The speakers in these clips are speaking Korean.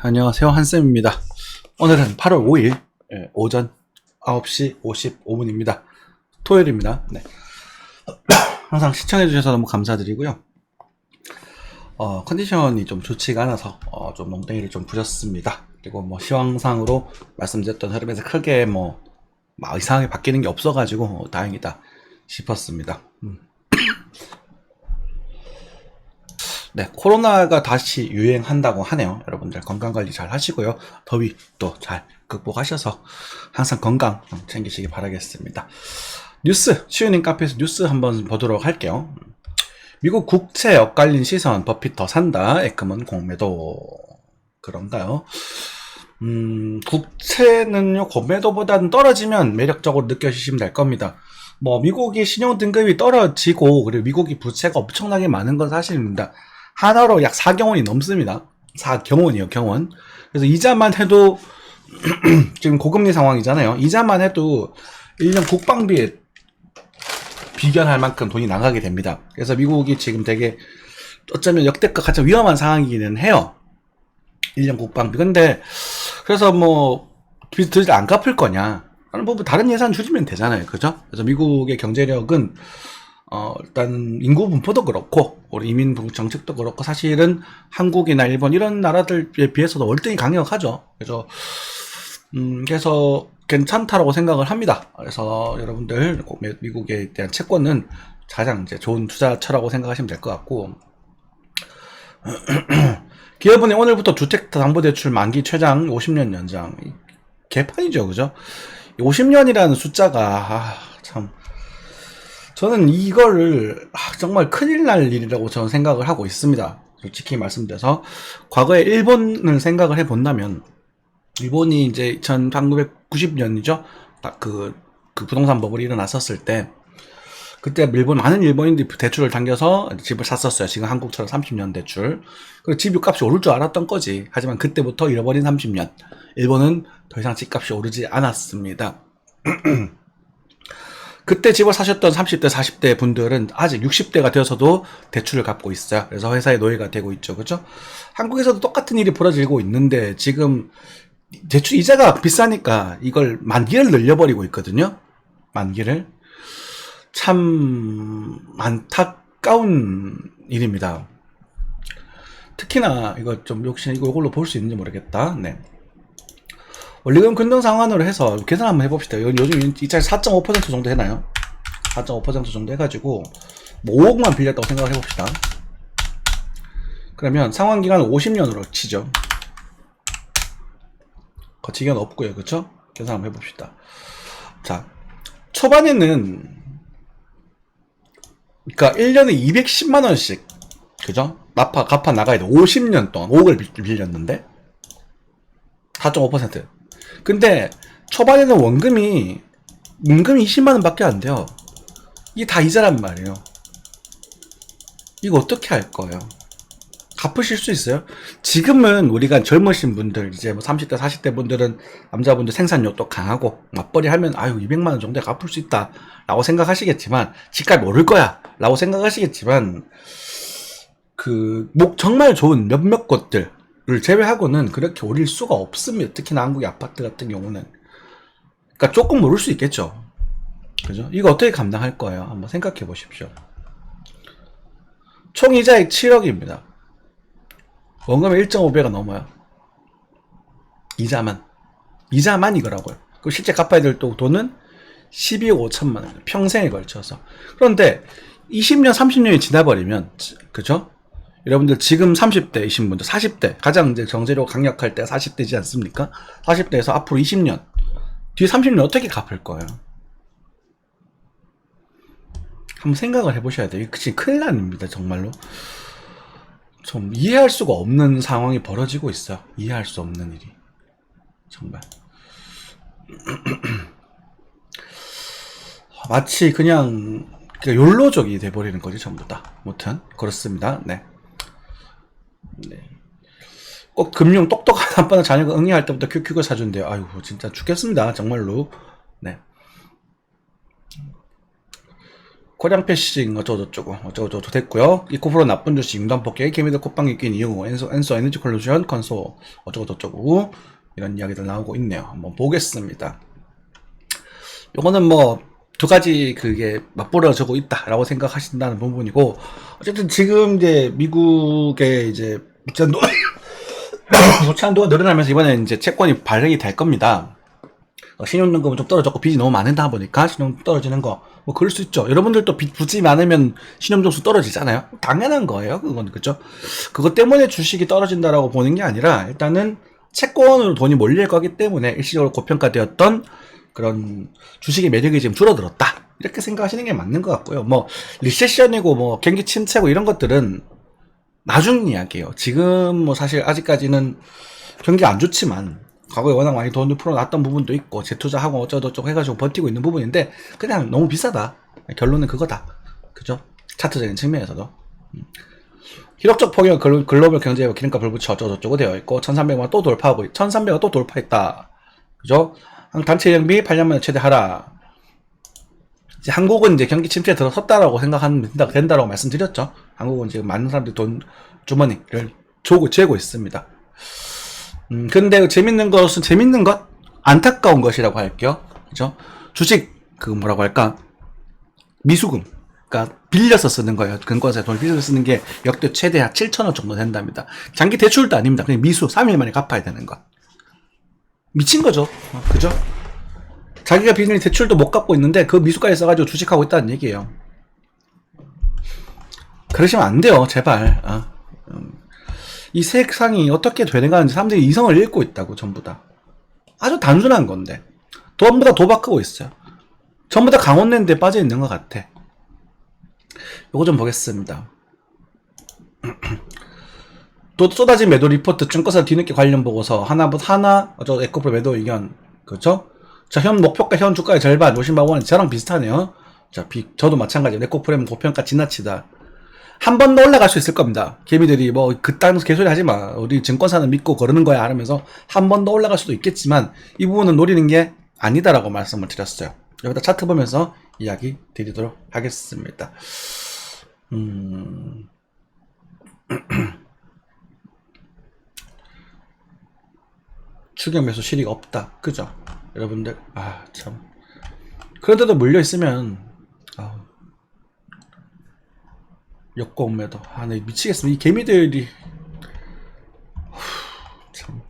안녕하세요 한쌤입니다. 오늘은 8월 5일 예, 오전 9시 55분입니다. 토요일입니다. 네. 항상 시청해주셔서 너무 감사드리고요. 어, 컨디션이 좀 좋지가 않아서 어, 좀 멍땡이를 좀 부렸습니다. 그리고 뭐 시황상으로 말씀드렸던 흐름에서 크게 뭐, 막 이상하게 바뀌는 게 없어가지고 어, 다행이다 싶었습니다. 음. 네, 코로나가 다시 유행한다고 하네요. 여러분들 건강 관리 잘 하시고요. 더위 또 잘 극복하셔서 항상 건강 챙기시기 바라겠습니다. 뉴스, 시우님 카페에서 뉴스 한번 보도록 할게요. 미국 국채 엇갈린 시선, 버핏 더 산다, 에크먼 공매도. 그런가요? 음, 국채는요, 공매도보다는 떨어지면 매력적으로 느껴지시면 될 겁니다. 뭐, 미국이 신용 등급이 떨어지고, 그리고 미국이 부채가 엄청나게 많은 건 사실입니다. 하나로 약 4경원이 넘습니다. 4경원이요, 경원. 그래서 이자만 해도, 지금 고금리 상황이잖아요. 이자만 해도 1년 국방비에 비견할 만큼 돈이 나가게 됩니다. 그래서 미국이 지금 되게 어쩌면 역대급 가장 위험한 상황이기는 해요. 1년 국방비. 근데, 그래서 뭐, 빚을 안 갚을 거냐. 뭐, 다른 예산 줄이면 되잖아요. 그죠? 그래서 미국의 경제력은 어, 일단 인구 분포도 그렇고 우리 이민 정책도 그렇고 사실은 한국이나 일본 이런 나라들에 비해서도 월등히 강력하죠. 그래서 음, 그래서 괜찮다라고 생각을 합니다. 그래서 여러분들 미국에 대한 채권은 가장 이제 좋은 투자처라고 생각하시면 될 것 같고 기업은행 오늘부터 주택담보대출 만기 최장 50년 연장 개판이죠, 그죠? 50년이라는 숫자가 아, 참 저는 이거를 아, 정말 큰일 날 일이라고 저는 생각을 하고 있습니다. 솔직히 말씀드려서 과거에 일본을 생각을 해본다면 일본이 이제 1990년이죠. 딱 그 그 부동산 버블이 일어났었을 때 그때 일본 많은 일본인들이 대출을 당겨서 집을 샀었어요. 지금 한국처럼 30년 대출. 그리고 집값이 오를 줄 알았던 거지. 하지만 그때부터 잃어버린 30년. 일본은 더 이상 집값이 오르지 않았습니다. 그때 집을 사셨던 30대, 40대 분들은 아직 60대가 되어서도 대출을 갚고 있어요. 그래서 회사의 노예가 되고 있죠. 그죠? 한국에서도 똑같은 일이 벌어지고 있는데 지금 대출 이자가 비싸니까 이걸 만기를 늘려버리고 있거든요. 만기를. 참 안타까운 일입니다. 특히나 이거 좀 역시 이걸로 볼 수 있는지 모르겠다. 네. 원리금 근등 상환으로 해서 계산 한번 해봅시다. 요- 요즘 이자리 4.5% 정도 되나요? 4.5% 정도 해가지고 뭐 5억만 빌렸다고 생각을 해봅시다. 그러면 상환 기간은 50년으로 치죠. 거치기간 없고요, 그쵸? 계산 한번 해봅시다. 자, 초반에는 그러니까 1년에 210만 원씩 그죠? 갚아 갚아 나가야 돼. 50년 동안 5억을 빌- 빌렸는데 4.5%. 근데 초반에는 원금이 원금이 20만 원 밖에 안 돼요. 이게 다 이자란 말이에요. 이거 어떻게 할 거예요? 갚으실 수 있어요? 지금은 우리가 젊으신 분들, 이제 뭐 30대, 40대 분들은 남자분들 생산력도 강하고 맞벌이 하면 아유 200만 원 정도에 갚을 수 있다 라고 생각하시겠지만 집값 오를 거야 라고 생각하시겠지만 그 목 정말 좋은 몇몇 곳들 을 제외하고는 그렇게 오릴 수가 없습니다. 특히나 한국의 아파트 같은 경우는. 그러니까 조금 오를 수 있겠죠. 그죠? 이거 어떻게 감당할 거예요? 한번 생각해 보십시오. 총 이자액 7억입니다. 원금의 1.5배가 넘어요. 이자만. 이자만 이거라고요. 그 실제 갚아야 될또 돈은 12억 5천만 원. 평생에 걸쳐서. 그런데 20년, 30년이 지나버리면, 그죠? 여러분들 지금 30대이신 분들, 40대, 가장 이제 경제로 강력할 때 40대지 않습니까? 40대에서 앞으로 20년, 뒤에 30년 어떻게 갚을 거예요? 한번 생각을 해보셔야 돼요. 그치, 큰일 납니다, 정말로. 좀 이해할 수가 없는 상황이 벌어지고 있어요. 이해할 수 없는 일이. 정말. 마치 그냥, 그냥 욜로족이 돼버리는 거지, 전부 다. 무튼, 그렇습니다. 네. 네. 꼭 금융 똑똑한 아빠는 자녀가 응애할 때부터 큐큐가 사준대요. 아유, 진짜 죽겠습니다. 정말로. 네. 코량 패싱 어쩌고저쩌고 어쩌고저쩌고 됐고요. 이코프로 나쁜 주식 융단 포켓 케미드 콧방귀 낀 이유 엔소 엔소 에너지 컬루션 컨소 어쩌고저쩌고 이런 이야기들 나오고 있네요. 한번 보겠습니다. 요거는 뭐 두 가지 그게 맞벌어지고 있다라고 생각하신다는 부분이고 어쨌든 지금 이제 미국의 이제 무찬도 무찬도가 늘어나면서 이번에 이제 채권이 발행이 될 겁니다. 어, 신용등급은 좀 떨어졌고 빚이 너무 많다 보니까 신용 떨어지는 거 뭐 그럴 수 있죠. 여러분들도 빚 빚이 많으면 신용 점수 떨어지잖아요. 당연한 거예요. 그건 그죠. 그것 때문에 주식이 떨어진다라고 보는 게 아니라 일단은 채권으로 돈이 몰릴 거기 때문에 일시적으로 고평가되었던 그런 주식의 매력이 지금 줄어들었다. 이렇게 생각하시는 게 맞는 것 같고요. 뭐 리세션이고 뭐 경기 침체고 이런 것들은 나중 이야기예요. 지금 뭐 사실 아직까지는 경기 안 좋지만 과거에 워낙 많이 돈을 풀어놨던 부분도 있고 재투자하고 어쩌고저쩌고 해가지고 버티고 있는 부분인데 그냥 너무 비싸다. 결론은 그거다. 그죠? 차트적인 측면에서도. 음. 폭격 글로- 글로벌 경제와 기름값 불붙여 어쩌고저쩌고 되어 있고 1300만 또 돌파하고 1300만 또 돌파했다. 그죠? 단체 영비 8년 만에 최대 하라. 이제 한국은 이제 경기 침체에 들어섰다라고 생각하면 된다, 된다라고 말씀드렸죠. 한국은 지금 많은 사람들이 돈 주머니를 조고 재고 있습니다. 음, 근데 재밌는 것은 재밌는 것, 안타까운 것이라고 할게요. 그죠? 주식 그 뭐라고 할까? 미수금. 그러니까 빌려서 쓰는 거예요. 근거세 돈을 빌려서 쓰는 게 역대 최대 한 7천 원 정도 된답니다. 장기 대출도 아닙니다. 그냥 미수 3일 만에 갚아야 되는 거. 미친 거죠. 어, 그죠? 자기가 빚을 대출도 못 갚고 있는데 그 미수까지 써가지고 주식하고 있다는 얘기예요. 그러시면 안 돼요. 제발. 어. 음. 이 세상이 어떻게 되는가는 사람들이 이성을 잃고 있다고 전부 다. 아주 단순한 건데. 전부 다 도박하고 있어요. 전부 다 강원랜드에 빠져 있는 것 같아. 요거 좀 보겠습니다. 또 쏟아진 매도 리포트 증권사 뒤늦게 관련 보고서 하나 하나 어저 에코플 매도 의견 그렇죠? 자 현 목표가 현 주가의 절반 50만 원 저랑 비슷하네요. 자 비, 저도 마찬가지 에코프렘 고평가 지나치다. 한 번 더 올라갈 수 있을 겁니다. 개미들이 뭐 그딴 개소리 하지 마. 우리 증권사는 믿고 거르는 거야 하면서 한 번 더 올라갈 수도 있겠지만 이 부분은 노리는 게 아니다라고 말씀을 드렸어요. 여기다 차트 보면서 이야기 드리도록 하겠습니다. 음. 추경 매수 실익 없다. 그죠? 여러분들, 아, 참. 그런데도 물려 있으면, 아 역공 매도. 아, 나 미치겠습니다. 이 개미들이. 후, 참.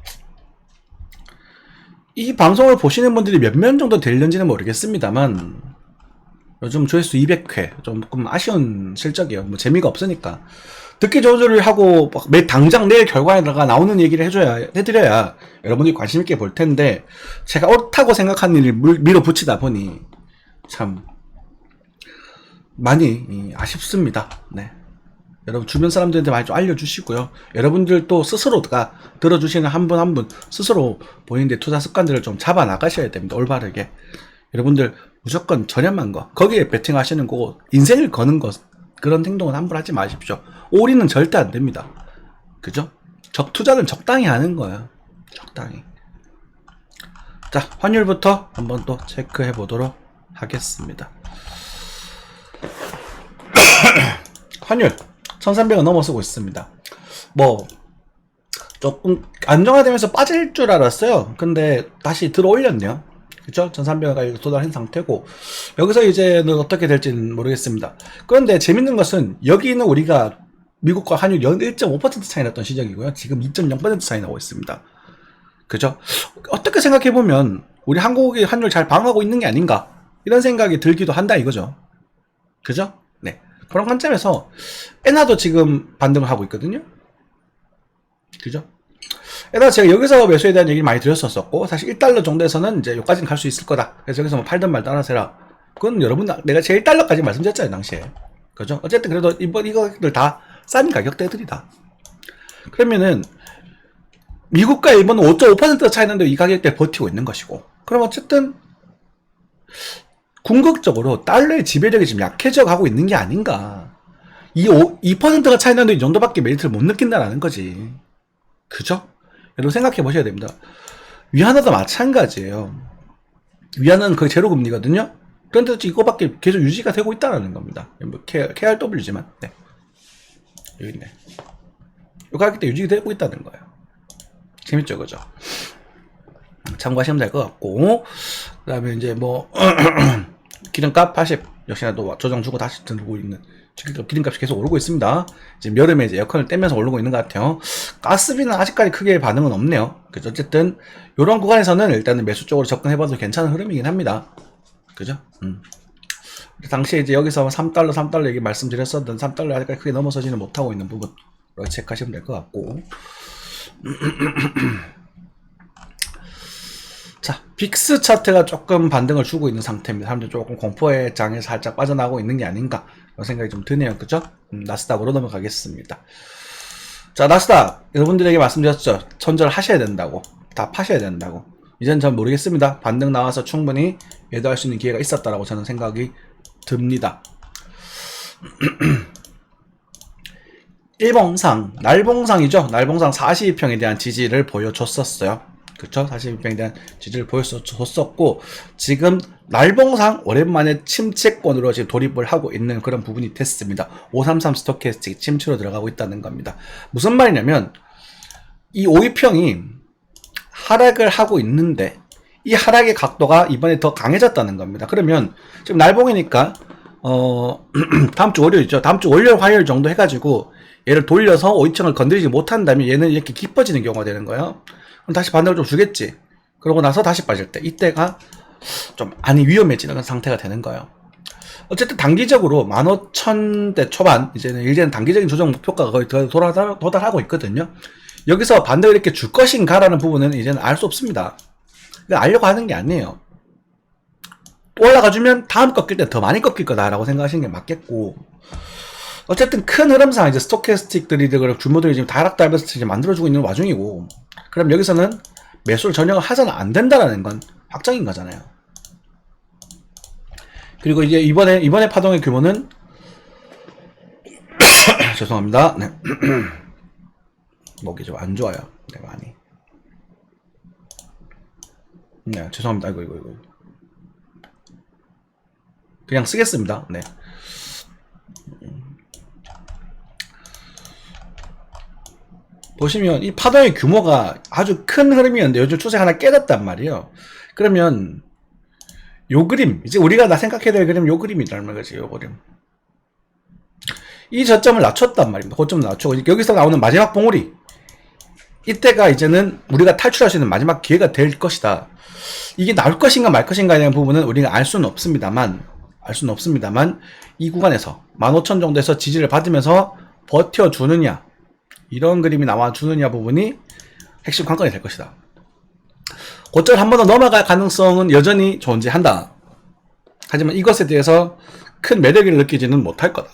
이 방송을 보시는 분들이 몇 명 정도 되는지는 모르겠습니다만, 요즘 조회수 200회. 조금 아쉬운 실적이에요. 뭐 재미가 없으니까. 듣기 소리를 하고 막 매 당장 내일 결과에다가 나오는 얘기를 해줘야 해드려야 여러분들이 관심 있게 볼 텐데 제가 옳다고 생각하는 일을 물- 밀어붙이다 보니 참 많이 이, 아쉽습니다. 네. 여러분 주변 사람들한테 많이 좀 알려주시고요. 여러분들도 스스로가 들어주시는 한 분 한 분 스스로 본인의 투자 습관들을 좀 잡아 나가셔야 됩니다. 올바르게. 여러분들 무조건 저렴한 거 거기에 베팅하시는 거고 인생을 거는 것 그런 행동은 함부로 하지 마십시오. 올인은 절대 안 됩니다. 그죠? 적 투자는 적당히 하는 거예요. 적당히. 자, 환율부터 한번 또 체크해 보도록 하겠습니다. 환율 1300원 넘어서고 있습니다. 뭐 조금 안정화되면서 빠질 줄 알았어요. 근데 다시 들어 올렸네요. 그쵸? 1300원까지 도달한 상태고 여기서 이제는 어떻게 될지는 모르겠습니다. 그런데 재밌는 것은 여기는 우리가 미국과 연1.5% 차이 났던 시적이고요. 지금 2.0% 차이 나고 있습니다. 그죠? 어떻게 생각해보면 우리 한국의 환율 잘 방어하고 있는 게 아닌가 이런 생각이 들기도 한다 이거죠. 그죠? 네. 그런 관점에서 엔화도 지금 반등을 하고 있거든요. 그죠? 에다가 제가 여기서 매수에 대한 얘기를 많이 드렸었고 사실 1달러 정도에서는 이제 여기까지는 갈 수 있을 거다. 그래서 여기서 뭐 팔든 말든 알아서 해라. 그건 여러분 내가 제 1달러까지 말씀드렸잖아요 당시에. 그죠? 어쨌든 그래도 이번 이거들 다 싼 가격대들이다. 그러면은 미국과 일본은 5.5% 차이 나는데 이 가격대 버티고 있는 것이고. 그럼 어쨌든 궁극적으로 달러의 지배력이 좀 약해져 가고 있는 게 아닌가. 이 5, 2%가 차이 나는데 이 정도밖에 메리트를 못 느낀다라는 거지. 그죠? 여러분 생각해 보셔야 됩니다. 위안화도 마찬가지예요. 위안화는 거의 제로 금리거든요. 그런데 이거밖에 계속 유지가 되고 있다는 겁니다. 뭐 KRW지만 네. 여기 있네. 요 가격 대 유지가 되고 있다는 거예요. 재밌죠, 그죠? 참고하시면 될 것 같고 그 다음에 이제 뭐 기름값 80 역시나 또 조정 주고 다시 들고 있는 기름값이 계속 오르고 있습니다. 지금 여름에 이제 에어컨을 떼면서 오르고 있는 것 같아요. 가스비는 아직까지 크게 반응은 없네요. 그죠? 어쨌든 이런 구간에서는 일단은 매수 쪽으로 접근해봐도 괜찮은 흐름이긴 합니다. 그죠? 음. 당시에 이제 여기서 3달러, 3달러 얘기 말씀드렸었던 3달러 아직까지 크게 넘어서지는 못하고 있는 부분 체크하시면 될 것 같고 자, 빅스 차트가 조금 반등을 주고 있는 상태입니다. 사람들이 조금 공포의 장에 살짝 빠져나가고 있는 게 아닌가 생각이 좀 드네요. 그죠? 음, 나스닥으로 넘어가겠습니다. 자, 나스닥 여러분들에게 말씀드렸죠. 손절하셔야 된다고. 다 파셔야 된다고. 이젠 전 모르겠습니다. 반등 나와서 충분히 매도할 수 있는 기회가 있었다라고 저는 생각이 듭니다. 일봉상, 날봉상이죠. 날봉상 42평에 대한 지지를 보여줬었어요. 그쵸? 42평에 대한 지지를 보여줬었고, 지금 날봉상 오랜만에 침체권으로 지금 돌입을 하고 있는 그런 부분이 됐습니다. 533 스토캐스틱 침체로 들어가고 있다는 겁니다. 무슨 말이냐면, 이 52평이 하락을 하고 있는데, 이 하락의 각도가 이번에 더 강해졌다는 겁니다. 그러면, 지금 날봉이니까, 어, 다음 주 월요일이죠. 다음 주 월요일, 화요일 정도 해가지고, 얘를 돌려서 5위층을 건드리지 못한다면 얘는 이렇게 깊어지는 경우가 되는 거예요. 다시 반등을 좀 주겠지. 그러고 나서 다시 빠질 때 이때가 좀 많이 위험해지는 상태가 되는 거예요. 어쨌든 단기적으로 15,000대 초반 이제는 이제는 단기적인 조정 목표가가 거의 도달, 도달하고 있거든요. 여기서 반등을 이렇게 줄 것인가라는 부분은 이제는 알 수 없습니다. 알려고 하는 게 아니에요. 올라가 주면 다음 꺾일 때 더 많이 꺾일 거다라고 생각하시는 게 맞겠고 어쨌든 큰 흐름상 이제 스토캐스틱들이 그 주모들이 지금 이제 만들어주고 있는 와중이고 그럼 여기서는 매수를 전혀 하서는 안 된다라는 건 확정인 거잖아요. 그리고 이제 이번에 이번에 파동의 규모는 죄송합니다. 네. 목이 좀 안 좋아요. 네 많이. 네 죄송합니다. 이거 이거 이거. 그냥 쓰겠습니다. 네. 보시면 이 파동의 규모가 아주 큰 흐름이었는데 요즘 추세 하나 깨졌단 말이에요. 그러면 요 그림 이제 우리가 나 생각해야 될 그림 요 그림이란 말이지 요 그림. 이 저점을 낮췄단 말입니다. 고점을 낮추고 여기서 나오는 마지막 봉우리 이때가 이제는 우리가 탈출할 수 있는 마지막 기회가 될 것이다. 이게 나올 것인가 말 것인가에 대한 부분은 우리가 알 수는 없습니다만 알 수는 없습니다만 이 구간에서 15,000 정도에서 지지를 받으면서 버텨주느냐 이런 그림이 나와주느냐 부분이 핵심 관건이 될 것이다. 고점을 한번 더 넘어갈 가능성은 여전히 존재한다. 하지만 이것에 대해서 큰 매력을 느끼지는 못할 거다.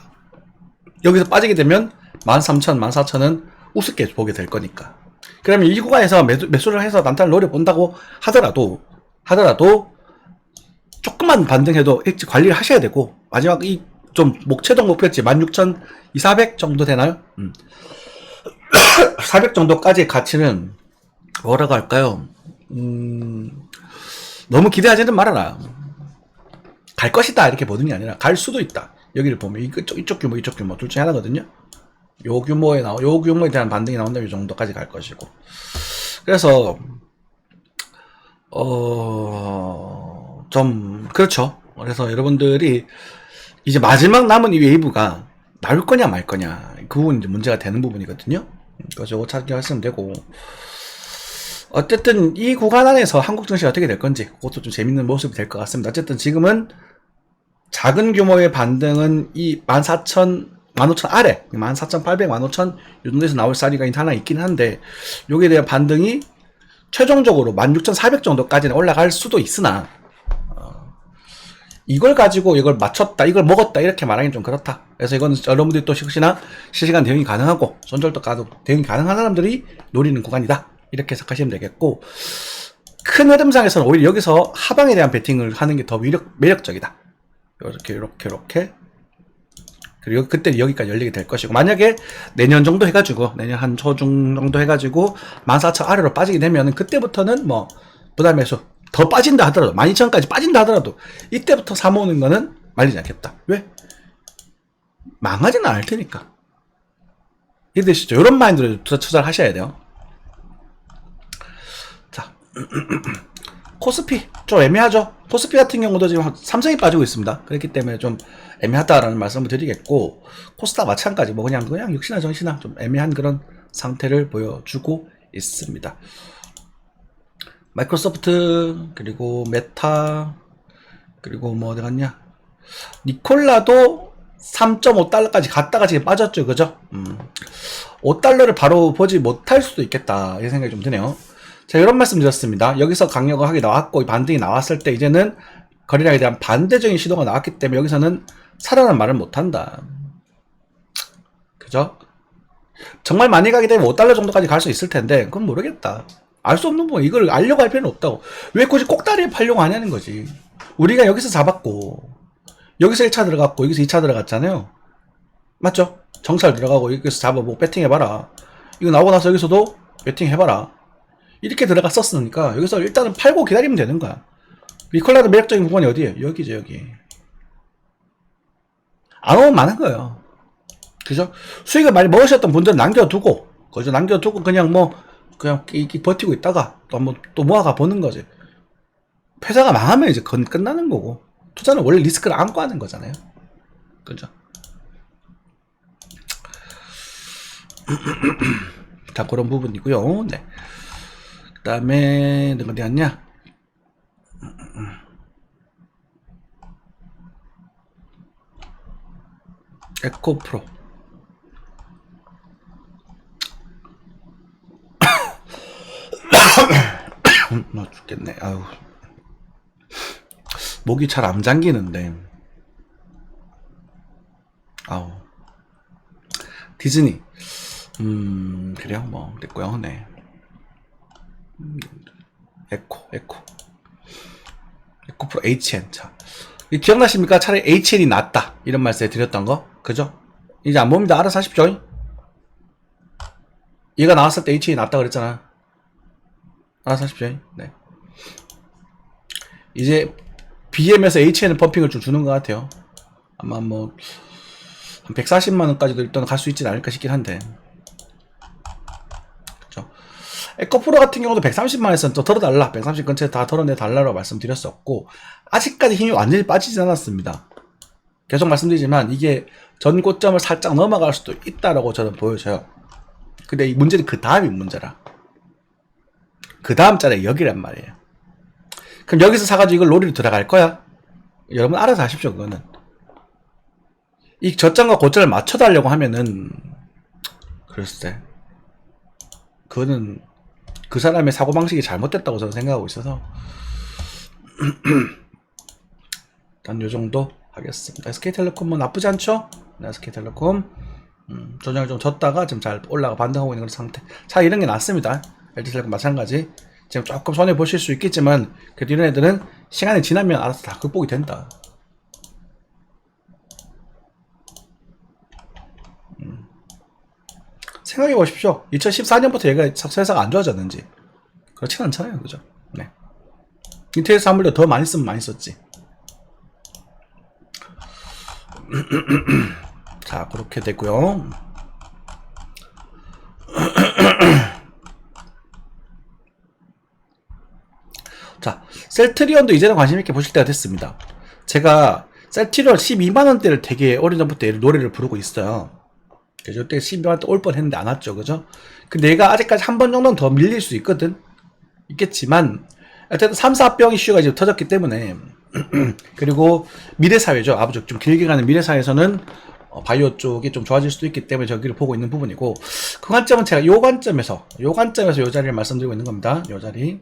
여기서 빠지게 되면 13,000, 14,000은 우습게 보게 될 거니까. 그러면 이 구간에서 매수, 매수를 해서 난타를 노려본다고 하더라도, 하더라도, 조금만 반등해도 일찍 관리를 하셔야 되고, 마지막 이 좀 목최동 목표치 16,200 정도 되나요? 음. 400 정도까지의 가치는 뭐라고 할까요? 음, 너무 기대하지는 말아라. 갈 것이다 이렇게 보는 게 아니라 갈 수도 있다. 여기를 보면 이쪽, 이쪽 규모 이쪽 규모 둘 중에 하나거든요. 요 규모에 나오 요 규모에 대한 반등이 나온다면 이 정도까지 갈 것이고. 그래서 어 좀 그렇죠. 그래서 여러분들이 이제 마지막 남은 이 웨이브가 나올 거냐 말 거냐 그 부분 이제 문제가 되는 부분이거든요. 그래서 저거 찾기 하시면 되고 어쨌든 이 구간 안에서 한국 증시 어떻게 될 건지 그것도 좀 재밌는 모습이 될 것 같습니다. 어쨌든 지금은 작은 규모의 반등은 이 14,000, 15,000 아래, 14,800, 15,000이 정도에서 나올 사리가 하나 있긴 한데 여기에 대한 반등이 최종적으로 16,400 정도까지는 올라갈 수도 있으나 어, 이걸 가지고 이걸 맞췄다, 이걸 먹었다 이렇게 말하기는 좀 그렇다. 그래서 이거는 여러분들이 또 혹시나 실시간 대응이 가능하고 손절도 가도 대응이 가능한 사람들이 노리는 구간이다. 이렇게 생각하시면 되겠고 큰 흐름상에서는 오히려 여기서 하방에 대한 베팅을 하는 게 더 매력, 매력적이다. 이렇게 이렇게 이렇게 그리고 그때 여기까지 열리게 될 것이고 만약에 내년 정도 해가지고 내년 한 초중 정도 해가지고 14,000 아래로 빠지게 되면 그때부터는 뭐 부담 매수 더 빠진다 하더라도 12,000까지 빠진다 하더라도 이때부터 사모으는 거는 말리지 않겠다. 왜? 망하지는 않을 테니까. 이해되시죠? 이런 마인드로 투자, 투자를 하셔야 돼요. 자, 코스피 좀 애매하죠. 코스피 같은 경우도 지금 삼성이 빠지고 있습니다. 그렇기 때문에 좀 애매하다라는 말씀을 드리겠고 코스닥 마찬가지 뭐 그냥 그냥 역시나 정시나 좀 애매한 그런 상태를 보여주고 있습니다. 마이크로소프트 그리고 메타 그리고 뭐 어디 갔냐? 니콜라도 3.5달러까지 갔다가 지금 빠졌죠. 그죠? 음. 5달러를 바로 보지 못할 수도 있겠다. 이 생각이 좀 드네요. 자 이런 말씀 드렸습니다. 여기서 강력을 하게 나왔고 반등이 나왔을 때 이제는 거래량에 대한 반대적인 시도가 나왔기 때문에 여기서는 살아난 말을 못한다. 그죠? 정말 많이 가게 되면 5달러 정도까지 갈 수 있을 텐데 그건 모르겠다 알 수 없는 부분 이걸 알려고 할 필요는 없다고 왜 굳이 꼭다리에 팔려고 하냐는 거지 우리가 여기서 잡았고 여기서 1차 들어갔고 여기서 2차 들어갔잖아요 맞죠? 정찰 들어가고 여기서 잡아보고 배팅해봐라 이거 나오고 나서 여기서도 배팅해봐라 이렇게 들어갔었으니까 여기서 일단은 팔고 기다리면 되는 거야 리콜라드 매력적인 부분이 어디에요? 여기죠 여기 안 오면 많은 거예요 그죠? 수익을 많이 먹으셨던 분들은 남겨두고 그죠? 남겨두고 그냥 뭐 그냥 이- 이 버티고 있다가 또 한번 또 모아가 보는 거지. 회사가 망하면 이제 그건 끝나는 거고. 투자는 원래 리스크를 안고 하는 거잖아요. 그죠? 자 그런 부분이고요. 네. 그 다음에 어디 갔냐? 에코프로 나 죽겠네. 아유 목이 잘 안 잠기는데. 아우. 디즈니. 음 그래요? 뭐 됐고요. 네. 음, 에코 에코. 에코 프로 HN 자. 이 기억나십니까? 차라리 HN이 낫다. 이런 말씀 드렸던 거. 그죠? 이제 안 봅니다. 알아서 하십시오. 얘가 나왔을 때 HN이 낫다 그랬잖아 알아서 하십시오 네 이제 BM에서 HN 펌핑을 좀 주는 것 같아요. 아마 뭐, 한 140만 원까지도 일단 갈 수 있지 않을까 싶긴 한데. 그죠. 에코프로 같은 경우도 130만 원에서는 또 털어달라. 130 근처에 다 털어내 달라고 말씀드렸었고, 아직까지 힘이 완전히 빠지지 않았습니다. 계속 말씀드리지만, 이게 전 고점을 살짝 넘어갈 수도 있다라고 저는 보여져요. 근데 이 문제는 그 다음이 문제라. 그 다음 자리에 여기란 말이에요. 그럼 여기서 사가지고 이걸 로리로 들어갈 거야? 여러분 알아서 하십시오, 그거는. 이 저점과 고점을 맞춰달라고 하면은, 글쎄. 그거는 그 사람의 사고방식이 잘못됐다고 저는 생각하고 있어서. 일단 요 정도 하겠습니다. SK텔레콤은 나쁘지 않죠? 네, SK텔레콤. 음, 조정을 좀 졌다가 지금 잘 올라가 반등하고 있는 그런 상태. 자, 이런 게 낫습니다. LG텔레콤 마찬가지. 지금 조금 손해 보실 수 있겠지만 그래도 이런 애들은 시간이 지나면 알아서 다 극복이 된다. 음. 생각해 보십시오. 2014년부터 얘가 회사가 안 좋아졌는지 그렇진 않잖아요, 그죠? 네. 인텔 사물도 더 많이 쓰면 많이 썼지. 자, 그렇게 됐고요. 자, 셀트리온도 이제는 관심 있게 보실 때가 됐습니다. 제가 셀트리온 12만원대를 되게 오래전부터 노래를 부르고 있어요. 그죠? 그때 12만원대 올 뻔 했는데 안 왔죠. 그죠? 근데 얘가 아직까지 한 번 정도는 더 밀릴 수 있거든. 있겠지만, 어쨌든 3, 4병 이슈가 이제 터졌기 때문에, 그리고 미래사회죠. 아주 좀 길게 가는 미래사회에서는 어, 바이오 쪽이 좀 좋아질 수도 있기 때문에 저기를 보고 있는 부분이고, 그 관점은 제가 요 관점에서, 요 관점에서 요 자리를 말씀드리고 있는 겁니다. 요 자리.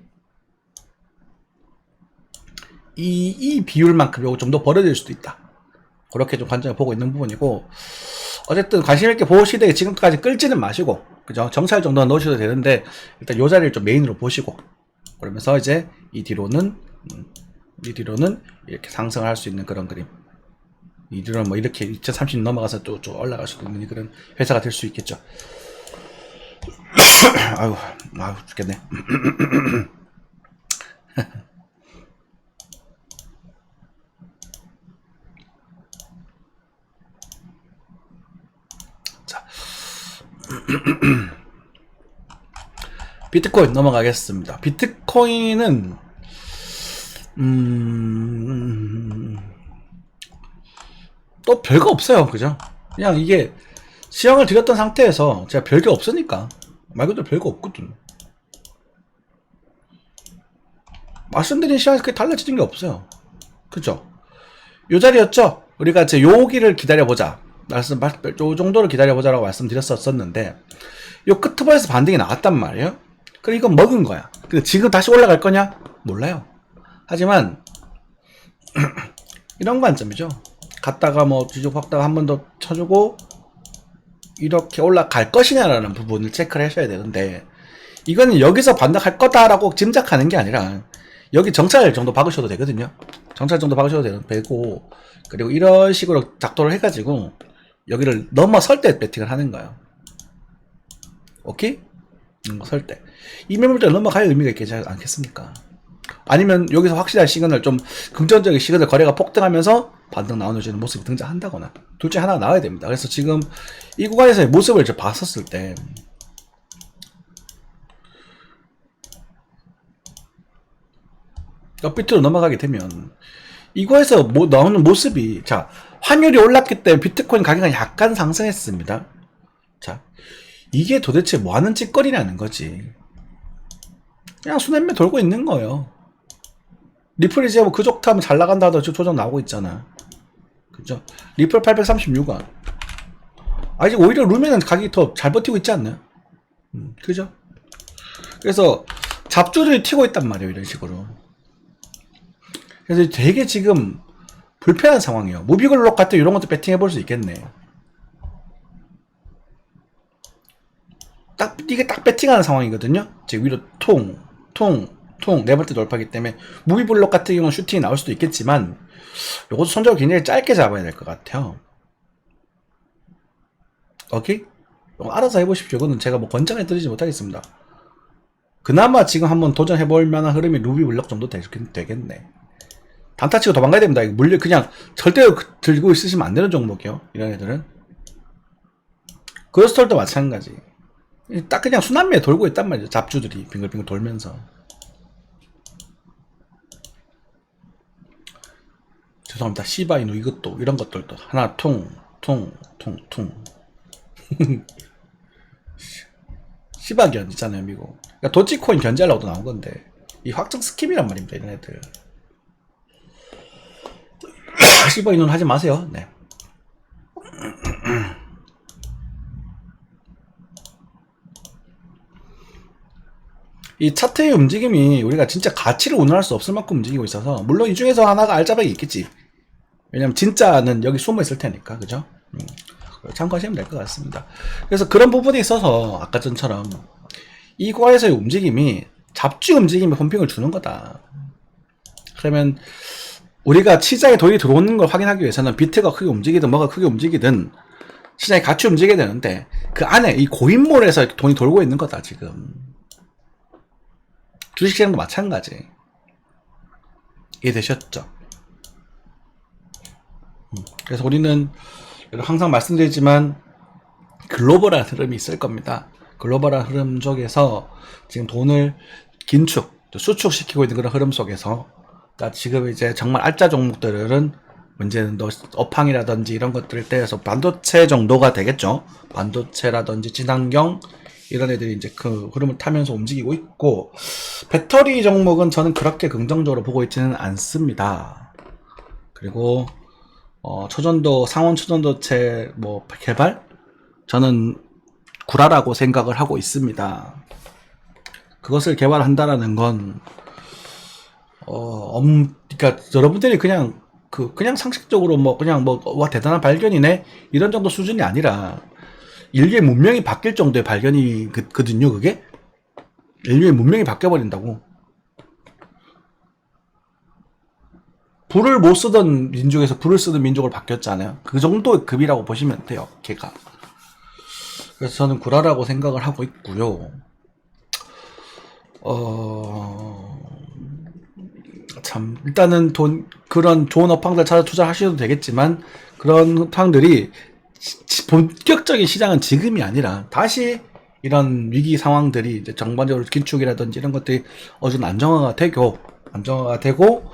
이, 이 비율만큼 요거 좀 더 벌어질 수도 있다. 그렇게 좀 관점을 보고 있는 부분이고, 어쨌든 관심 있게 보시되 지금까지 끌지는 마시고, 그죠? 정찰 정도는 넣으셔도 되는데, 일단 요 자리를 좀 메인으로 보시고, 그러면서 이제 이 뒤로는, 음, 이 뒤로는 이렇게 상승을 할수 있는 그런 그림. 이 뒤로는 뭐 이렇게 2030 넘어가서 또, 좀 올라갈 수도 있는 그런 회사가 될 수 있겠죠. 아유, 아유, 죽겠네. 진짜. 비트코인 넘어가겠습니다. 비트코인은 음... 또 별거 없어요. 그죠? 그냥 이게 시황을 들였던 상태에서 제가 별게 없으니까 말 그대로 별거 없거든. 말씀드린 시황에서 그게 달라지는 게 없어요. 그죠? 요 자리였죠? 우리가 이제 요기를 기다려보자. 말씀, 요 정도를 기다려보자라고 말씀드렸었는데, 요 끝부분에서 반등이 나왔단 말이에요? 그래, 이건 먹은 거야. 근데 지금 다시 올라갈 거냐? 몰라요. 하지만, 이런 관점이죠. 갔다가 뭐 뒤죽박다가 한 번 더 쳐주고, 이렇게 올라갈 것이냐라는 부분을 체크를 하셔야 되는데, 이거는 여기서 반등할 거다라고 짐작하는 게 아니라, 여기 정찰 정도 박으셔도 되거든요. 정찰 정도 박으셔도 되고 그리고 이런 식으로 작도를 해가지고 여기를 넘어설 때 배팅을 하는 거예요. 오케이? 넘어설 때. 이 매물대 넘어갈 의미가 있겠지 않겠습니까? 아니면 여기서 확실한 시그널 좀 긍정적인 시그널 거래가 폭등하면서 반등 나오는 모습이 등장한다거나 둘 중에 하나가 나와야 됩니다. 그래서 지금 이 구간에서의 모습을 저 봤었을 때 옆 비트로 넘어가게 되면 이거에서 뭐 나오는 모습이 자 환율이 올랐기 때문에 비트코인 가격은 약간 상승했습니다. 자 이게 도대체 뭐 하는 짓거리냐는 거지. 그냥 수냉매 돌고 있는 거예요. 리플 이제 뭐 그쪽 타면 잘 나간다 하더라도 조정 나오고 있잖아. 그죠? 리플 836원. 아직 오히려 루멘은 가격이 더 잘 버티고 있지 않나요? 음, 그죠? 그래서 잡주들이 튀고 있단 말이에요, 이런 식으로. 그래서 되게 지금 불편한 상황이에요. 무비글록 같은 이런 것도 배팅해 볼 수 있겠네. 딱 이게 딱 배팅하는 상황이거든요. 지금 위로 통, 통, 통 네 번째 돌파기 때문에 무비블록 같은 경우는 슈팅이 나올 수도 있겠지만 이것도 손절을 굉장히 짧게 잡아야 될 것 같아요. 오케이? 알아서 해보십시오. 이거는 제가 뭐 권장해 드리지 못하겠습니다. 그나마 지금 한번 도전해 볼 만한 흐름이 루비 블록 정도 되겠네. 단타 치고 도망가야 됩니다. 이거 물려 그냥 절대로 그- 들고 있으시면 안 되는 종목이요. 이런 애들은. 그로스톨도 마찬가지. 딱 그냥 순환매에 돌고 있단 말이죠. 잡주들이 빙글빙글 돌면서. 죄송합니다. 시바이누 이것도 이런 것들도 하나 통, 통, 통, 통. 시바견 있잖아요, 미국. 그러니까 도치코인 견제하려고 나온 건데 이 확정 스킵이란 말입니다, 이런 애들. 시바이누는 하지 마세요. 네. 이 차트의 움직임이 우리가 진짜 가치를 운운할 수 없을 만큼 움직이고 있어서 물론 이 중에서 하나가 알짜배기 있겠지. 왜냐면 진짜는 여기 숨어 있을 테니까 그죠? 음, 참고하시면 될 것 같습니다. 그래서 그런 부분에 있어서 아까 전처럼 이 과에서의 움직임이 잡주 움직임에 홈핑을 주는 거다. 그러면 우리가 시장에 돈이 들어오는 걸 확인하기 위해서는 비트가 크게 움직이든 뭐가 크게 움직이든 시장이 같이 움직여야 되는데 그 안에 이 고인물에서 돈이 돌고 있는 거다 지금. 주식시장도 마찬가지. 이해되셨죠? 음, 그래서 우리는 항상 말씀드리지만 글로벌한 흐름이 있을 겁니다. 글로벌한 흐름 속에서 지금 돈을 긴축, 수축시키고 있는 그런 흐름 속에서 그러니까 지금 이제 정말 알짜 종목들은 문제는 너 업황이라든지 이런 것들을 떼어서 반도체 정도가 되겠죠. 반도체라든지 친환경 이런 애들이 이제 그 흐름을 타면서 움직이고 있고 배터리 종목은 저는 그렇게 긍정적으로 보고 있지는 않습니다. 그리고 어, 초전도 상온 초전도체 뭐 개발 저는 구라라고 생각을 하고 있습니다. 그것을 개발한다라는 건 어, 엄, 그러니까 여러분들이 그냥 그 그냥 상식적으로 뭐 그냥 뭐 와 대단한 발견이네 이런 정도 수준이 아니라 인류의 문명이 바뀔 정도의 발견이거든요, 그게. 인류의 문명이 바뀌어 버린다고. 불을 못 쓰던 민족에서 불을 쓰는 민족으로 바뀌었잖아요. 그 정도의 급이라고 보시면 돼요, 걔가. 그래서 저는 구라라고 생각을 하고 있고요. 어, 참, 일단은 돈, 그런 좋은 업황들 찾아 투자하셔도 되겠지만, 그런 업황들이 시- 본격적인 시장은 지금이 아니라 다시 이런 위기 상황들이 이제 전반적으로 긴축이라든지 이런 것들이 정도 안정화가 되고 안정화가 되고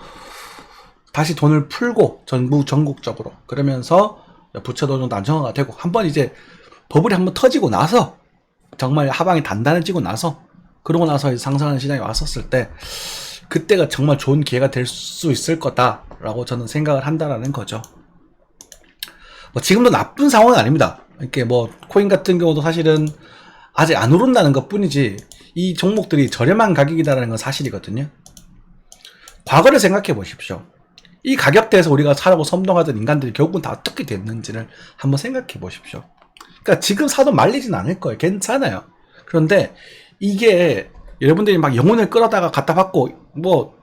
다시 돈을 풀고 전부 전국적으로 그러면서 부채도 정도 안정화가 되고 한번 이제 버블이 한번 터지고 나서 정말 하방이 단단해지고 나서 그러고 나서 상승하는 시장이 왔었을 때 그때가 정말 좋은 기회가 될 수 있을 거다라고 저는 생각을 한다라는 거죠. 뭐 지금도 나쁜 상황은 아닙니다. 이렇게 뭐 코인 같은 경우도 사실은 아직 안 오른다는 것 뿐이지 이 종목들이 저렴한 가격이다라는 건 사실이거든요. 과거를 생각해 보십시오. 이 가격대에서 우리가 사라고 선동하던 인간들이 결국은 다 어떻게 됐는지를 한번 생각해 보십시오. 그러니까 지금 사도 말리진 않을 거예요. 괜찮아요. 그런데 이게 여러분들이 막 영혼을 끌어다가 갖다 받고 뭐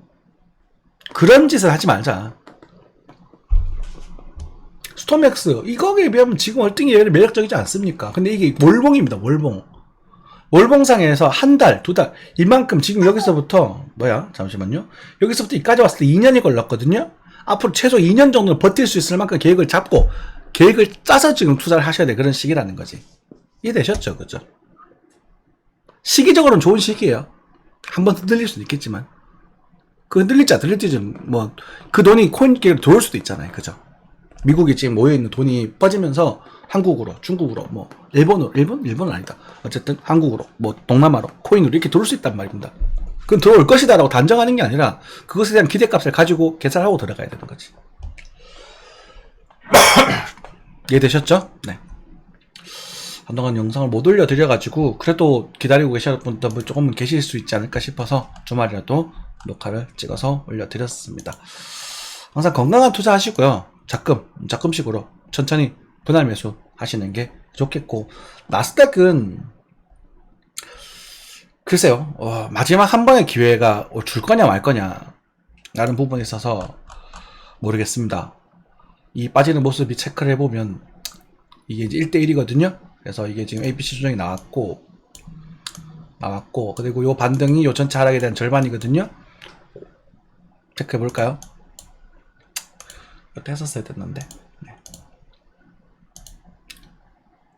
그런 짓을 하지 말자. 스톰엑스 이거에 비하면 지금 월등히 매력적이지 않습니까? 근데 이게 월봉입니다. 월봉. 월봉상에서 한 달, 두 달, 이만큼 지금 여기서부터 뭐야? 잠시만요. 여기서부터 이까지 왔을 때 2년이 걸렸거든요. 앞으로 최소 2년 정도는 버틸 수 있을 만큼 계획을 잡고 계획을 짜서 지금 투자를 하셔야 돼. 그런 시기라는 거지. 이해되셨죠? 그죠? 시기적으로는 좋은 시기예요. 한 번 흔들릴 수도 있겠지만. 그 흔들릴지 안 흔들릴지 뭐, 그 돈이 코인계로 들어올 수도 있잖아요. 그죠? 미국에 지금 모여 있는 돈이 빠지면서 한국으로, 중국으로, 뭐, 일본으로, 일본? 일본은 아니다. 어쨌든 한국으로, 뭐, 동남아로, 코인으로 이렇게 들어올 수 있단 말입니다. 그건 들어올 것이다라고 단정하는 게 아니라 그것에 대한 기대값을 가지고 계산하고 들어가야 되는 거지. 이해되셨죠? 네. 한동안 영상을 못 올려드려가지고 그래도 기다리고 계신 분들 조금 계실 수 있지 않을까 싶어서 주말이라도 녹화를 찍어서 올려드렸습니다. 항상 건강한 투자 하시고요. 자금, 자금식으로 천천히 분할 매수 하시는 게 좋겠고 나스닥은 글쎄요, 어, 마지막 한 번의 기회가 줄 거냐 말 거냐 라는 부분에 있어서 모르겠습니다. 이 빠지는 모습이 체크를 해보면 이게 이제 1대1이거든요. 그래서 이게 지금 ABC 수정이 나왔고 나왔고 그리고 요 반등이 요 전체 하락에 대한 절반이거든요. 체크해 볼까요? 이것도 했었어야 됐는데. 네.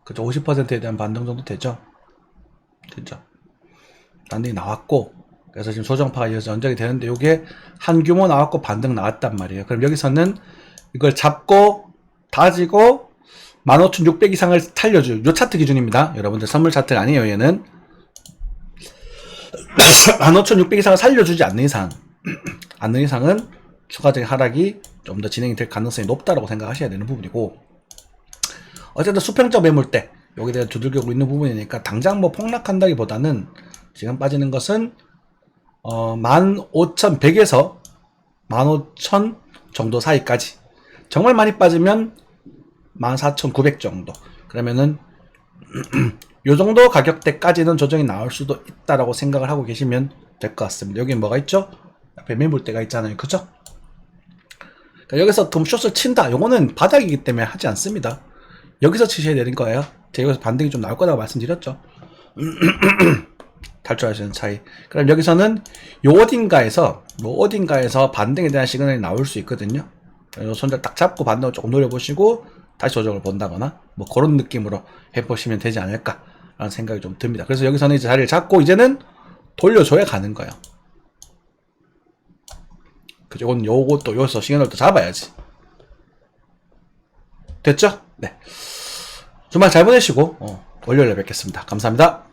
그죠? 50%에 대한 반등 정도 되죠? 되죠? 반등이 나왔고 그래서 지금 조정파가 이어서 연장이 되는데 이게 한 규모 나왔고 반등 나왔단 말이에요. 그럼 여기서는 이걸 잡고 다지고 15,600 이상을 살려줄 요 차트 기준입니다. 여러분들 선물 차트가 아니에요. 얘는 15,600 이상을 살려주지 않는 이상 않는 이상은 추가적인 하락이 좀 더 진행이 될 가능성이 높다라고 생각하셔야 되는 부분이고 어쨌든 수평적 매물대 여기에 대해 두들겨고 있는 부분이니까 당장 뭐 폭락한다기보다는 지금 빠지는 것은 어, 15,100에서 15,000 정도 사이까지 정말 많이 빠지면 14,900 정도 그러면은 요 정도 가격대까지는 조정이 나올 수도 있다라고 생각을 하고 계시면 될 것 같습니다. 여기 뭐가 있죠? 앞에 매물대가 있잖아요. 그죠? 그러니까 여기서 덤숏을 친다. 요거는 바닥이기 때문에 하지 않습니다. 여기서 치셔야 되는 거예요. 제가 여기서 반등이 좀 나올 거라고 말씀드렸죠. 탈출하시는 차이. 그럼 여기서는 요 어딘가에서 뭐 어딘가에서 반등에 대한 시그널이 나올 수 있거든요. 요 손절 딱 잡고 반등을 조금 노려보시고 다시 조정을 본다거나 뭐 그런 느낌으로 해보시면 되지 않을까라는 생각이 좀 듭니다. 그래서 여기서는 이제 자리를 잡고 이제는 돌려줘야 가는 거예요. 그죠? 이건 요것도 여기서 시그널도 잡아야지. 됐죠? 네. 주말 잘 보내시고 어, 월요일에 뵙겠습니다. 감사합니다.